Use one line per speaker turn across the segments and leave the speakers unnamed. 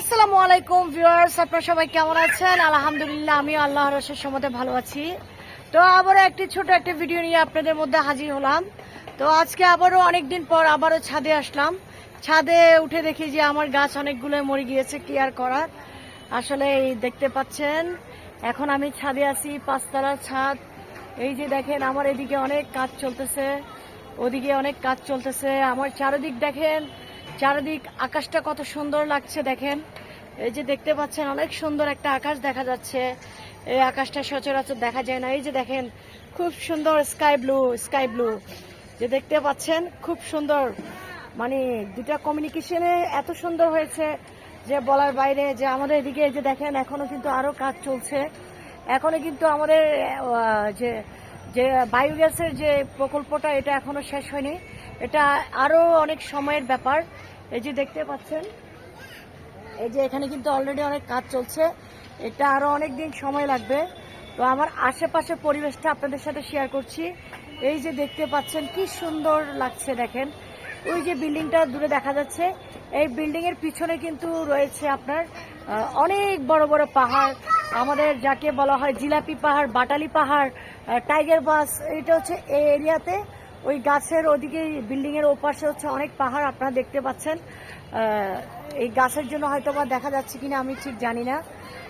আসসালামু আলাইকুম, ভিউয়ার্স। আপনারা সবাই কেমন আছেন? আলহামদুলিল্লাহ আমি আল্লাহর রসের সমতে ভালো আছি। তো আবারও একটি ছোট একটা ভিডিও নিয়ে আপনাদের মধ্যে হাজির হলাম। তো আজকে আবারও অনেকদিন পর আবারও ছাদে আসলাম। ছাদে উঠে দেখি যে আমার গাছ অনেকগুলো মরে গিয়েছে, কেয়ার করার। আসলে এই দেখতে পাচ্ছেন, এখন আমি ছাদে আছি, পাঁচতলার ছাদ। এই যে দেখেন, আমার এদিকে অনেক কাজ চলতেছে, ওদিকে অনেক কাজ চলতেছে। আমার চারিদিক দেখেন চারিদিক আকাশটা কত সুন্দর লাগছে দেখেন। এই যে দেখতে পাচ্ছেন, অনেক সুন্দর একটা আকাশ দেখা যাচ্ছে। এই আকাশটা সচরাচর দেখা যায় না। এই যে দেখেন, খুব সুন্দর স্কাই ব্লু স্কাই ব্লু। যে দেখতে পাচ্ছেন, খুব সুন্দর। মানে দুটা কমিউনিকেশনে এত সুন্দর হয়েছে যে বলার বাইরে, যে আমাদের এদিকে যে দেখেন, এখনও কিন্তু আরও কাজ চলছে। এখনও কিন্তু আমাদের যে যে বায়োগ্যাসের যে প্রকল্পটা, এটা এখনও শেষ হয়নি। এটা আরও অনেক সময়ের ব্যাপার। এই যে দেখতে পাচ্ছেন, এই যে এখানে কিন্তু অলরেডি অনেক কাজ চলছে। এটা আরও অনেক দিন সময় লাগবে। তো আমার আশেপাশে পরিবেশটা আপনাদের সাথে শেয়ার করছি। এই যে দেখতে পাচ্ছেন, কি সুন্দর লাগছে দেখেন। ওই যে বিল্ডিংটা দূরে দেখা যাচ্ছে, এই বিল্ডিং এর পিছনে কিন্তু রয়েছে আপনার অনেক বড় বড় পাহাড়, আমাদের যাকে বলা হয় জিলাপি পাহাড়, বাটালি পাহাড় টাইগার বাস, এটা হচ্ছে এই এরিয়াতে, ওই গাছের ওদিকে বিল্ডিং এর ওপাশে হচ্ছে অনেক পাহাড় আপনারা দেখতে পাচ্ছেন এই গাছের জন্য হয়তো বা দেখা যাচ্ছে কিনা আমি ঠিক জানি না।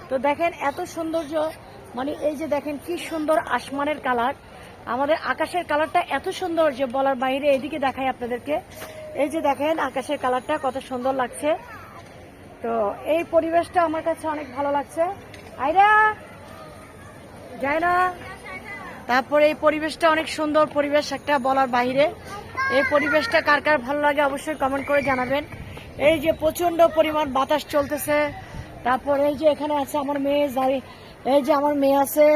তো দেখেন এত সৌন্দর্য মানে এই যে দেখেন কি সুন্দর আসমানের কালার আমাদের আকাশের কালারটা এত সুন্দর যে বলার বাইরে এদিকে দেখাই আপনাদেরকে। এই যে দেখেন, আকাশের কালারটা কত সুন্দর লাগছে। তো এই পরিবেশটা আমার কাছে অনেক ভালো লাগছে। আইরা যায় না তারপরে এই পরিবেশটা অনেক সুন্দর পরিবেশ একটা বলার বাইরে। এই পরিবেশটা কার কার ভালো লাগে অবশ্যই কমেন্ট করে জানাবেন। এই যে প্রচণ্ড পরিমাণ বাতাস চলতেছে। তারপর এই যে এখানে আছে আমার মেয়ে জারি এই যে আমার মেয়ে আছে।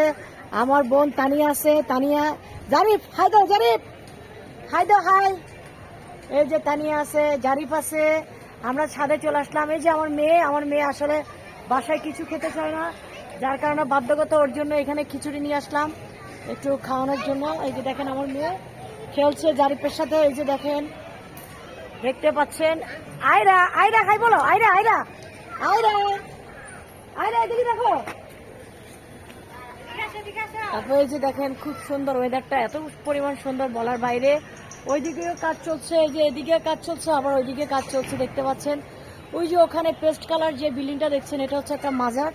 আমার বোন তানিয়া আছে, তানিয়া। জারিফ, হাই দাও, জারিফ। হাই দাও, হাই। এই যে তানিয়া আছে, জারিফ আছে। আমরা ছাদে চলে আসলাম। এই যে আমার মেয়ে আমার মেয়ে আসলে বাসায় কিছু খেতে চায় না। যার কারণে বাধ্যগত ওর জন্য এখানে খিচুড়ি নিয়ে আসলাম, একটু খাওয়ানোর জন্য। এই যে দেখেন আমার মেয়ে খেলছে জারিফের সাথে। এই যে দেখেন, দেখতে পাচ্ছেন। আয়রা আয়রা খাই বলো। আয়রা আয়রা। আয়রা আয়রা, এদিকে দেখো। তারপরে যে দেখেন, খুব সুন্দর ওয়েদারটা এত পরিমাণ সুন্দর বলার বাইরে। ওইদিকেও কাজ চলছে যে এদিকে কাজ চলছে, আবার ওইদিকে কাজ চলছে, দেখতে পাচ্ছেন। ওই যে ওখানে পেস্ট কালার যে বিল্ডিংটা দেখছেন, এটা হচ্ছে একটা মাজার।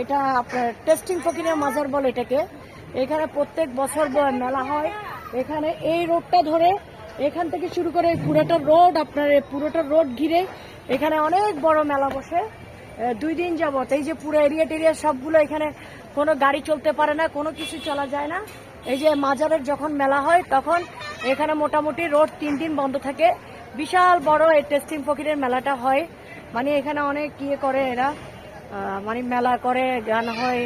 এটা আপনার টেস্টিং ফকিনের মাজার বলে এটাকে। এখানে প্রত্যেক বছর মেলা হয়। এখানে এই রোডটা ধরে এখান থেকে শুরু করে পুরোটা রোড, আপনার পুরোটা রোড ঘিরে এখানে অনেক বড় মেলা বসে। দুই দিন যাবত। এই যে পুরো এরিয়া টেরিয়া সবগুলো এখানে কোনো গাড়ি চলতে পারে না, কোনো কিছু চলা যায় না। এই যে মাজারের যখন মেলা হয়, তখন এখানে মোটামুটি রোড তিন দিন বন্ধ থাকে। বিশাল বড় এই টেস্টিং ফকিরের মেলাটা হয়। মানে এখানে অনেক ইয়ে করে এরা। মানে মেলা করে, গান হয়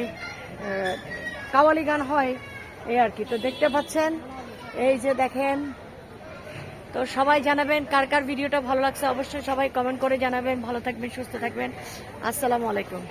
কাওয়ালি গান হয়, এই আর কি। তো দেখতে পাচ্ছেন, এই যে দেখেন তো সবাই জানাবেন কার কার ভিডিওটা ভালো লাগছে অবশ্যই সবাই কমেন্ট করে জানাবেন, ভালো থাকবেন, সুস্থ থাকবেন। আসসালামু আলাইকুম।